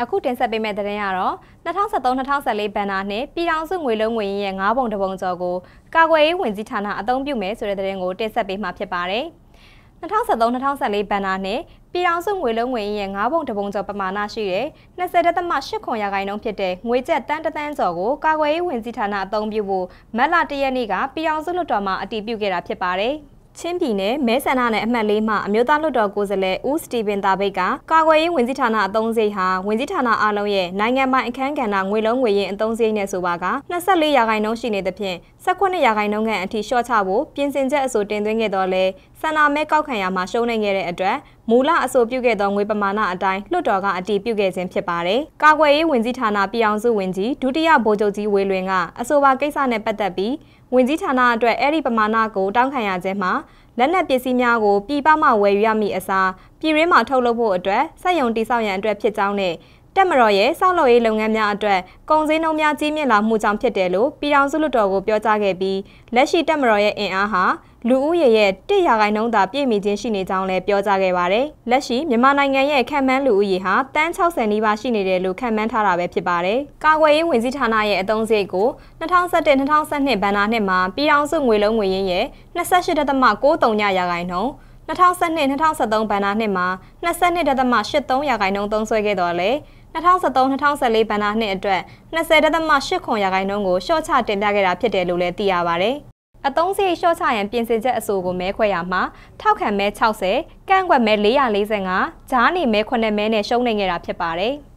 အခုတင်ဆက်ပေးမယ့်သတင်းကတော့2013-2014ဘဏ္ဍာနှစ်ပြည်ထောင်စုငွေလုံးငွေရင်းရဲ့9ပုံတပုံကျော်ကိုကာကွယ်ရေးဝန်ကြီးဌာနအသုံးပြုမယ်ဆိုတဲ့သတင်းကိုတင်ဆက်ပေးမှာဖြစ်ပါတယ်။2013-2014ဘဏ္ဍာနှစ်ပြည်ထောင်စုငွေလုံးငွေရင်းရဲ့9ပုံတပုံကျော်ပမာဏရှိတဲ့20.8ခွန်ရာခိုင်နှုန်းဖြစ်တဲ့ငွေကျပ်တန်းတန်းကျော်ကိုကာကွယ်ရေးဝန်ကြီးဌာနအသုံးပြုဖို့မတ်လ၁ရက်နေ့ကပြည်ထောင်စုလွှတ်တော်မှအတည်ပြုခဲ့တာဖြစ်ပါတယ်။ ချင်းပြည်နယ်မဲဆန္ဒနယ်အမှတ်လေးမှအမျိုးသားလွှတ်တော်ကိုယ်စားလှယ်ဦးစတီဗင်တာဘိတ်ကကာကွယ်ရေးဝန်ကြီးဌာနအသုံးစရိတ်ဟာဝန်ကြီးဌာနအားလုံးရဲ့နိုင်ငံပိုင်အခမ်းကဏ္ဍငွေလုံးငွေရင်းအသုံးစရိတ်နဲ့ဆိုပါက24ရာခိုင်နှုန်းရှိနေသဖြင့်18ရာခိုင်နှုန်းခန့်အထိလျှော့ချဖို့ပြင်ဆင်ချက်အဆိုတင်သွင်းခဲ့တော့လဲဆန္ဒမဲကောက်ခံရမှာရှုံးနေခဲ့တဲ့အတွက်မူလအဆိုပြုခဲ့သောငွေပမာဏအတိုင်းလွှတ်တော်ကအတည်ပြုခဲ့ခြင်းဖြစ်ပါတယ်။ကာကွယ်ရေးဝန်ကြီးဌာနပြည်အောင်စုဝန်ကြီးဒုတိယဗိုလ်ချုပ်ကြီးဝေလွင်ကအဆိုပါကိစ္စနဲ့ပတ်သက်ပြီးဝန်ကြီးဌာနအတွက်အဲ့ဒီပမာဏကိုတောင်းခံရခြင်းမှာလက်နက်ပစ္စည်းများကိုပြည်ပမှဝယ်ယူရမည့်အစားပြည်ရင်းမှထုတ်လုပ်ဖို့အတွက်စက်ရုံတိစောက်ရန်အတွက်ဖြစ်ကြောင်းနဲ့တက်မတော်ရဲ့စောက်လုပ်ရေးလုပ်ငန်းများအတွက်ကုန်စည်နှုန်းများကြီးမြင့်လာမှုကြောင့်ဖြစ်တယ်လို့ပြည်ထောင်စုလွှတ်တော်ကိုပြောကြားခဲ့ပြီးလက်ရှိတက်မတော်ရဲ့အင်အားဟာ လူဦးရေရဲ့1ရာခိုင်နှုန်းသာပြည့်မီခြင်းရှိနေကြောင်းလည်းပြောကြားခဲ့ပါတယ်။လက်ရှိမြန်မာနိုင်ငံရဲ့ခံမှန်းလူဦးရေဟာတန်း60နီးပါးရှိနေတယ်လို့ခံမှန်းထားတာပဲဖြစ်ပါတယ်။ကာကွယ်ရေးဝန်ကြီးဌာနရဲ့အသုံးစရိတ်ကို2017-2012ဘဏ္ဍာနှစ်မှာပြည်ထောင်စုငွေလုံးငွေရင်းရဲ့28.93ရာခိုင်နှုန်း2012-2013ဘဏ္ဍာနှစ်မှာ22.83ရာခိုင်နှုန်းသုံးစွဲခဲ့တော်လဲ2013-2014ဘဏ္ဍာနှစ်အတွက်20.8ခွန်ရာခိုင်နှုန်းကိုရှော့ချတင်ပြခဲ့တာဖြစ်တယ်လို့လည်းသိရပါဗျ။ အသုံးစရိတ်လျှော့ချရန်ပြင်ဆင်ချက်အဆိုကိုမဲခွဲရမှာထောက်ခံမဲ60ကန့်ကွက်မဲ445ဂျားနေမဲ9မဲနဲ့ရှုံးနေခဲ့တာဖြစ်ပါတယ်။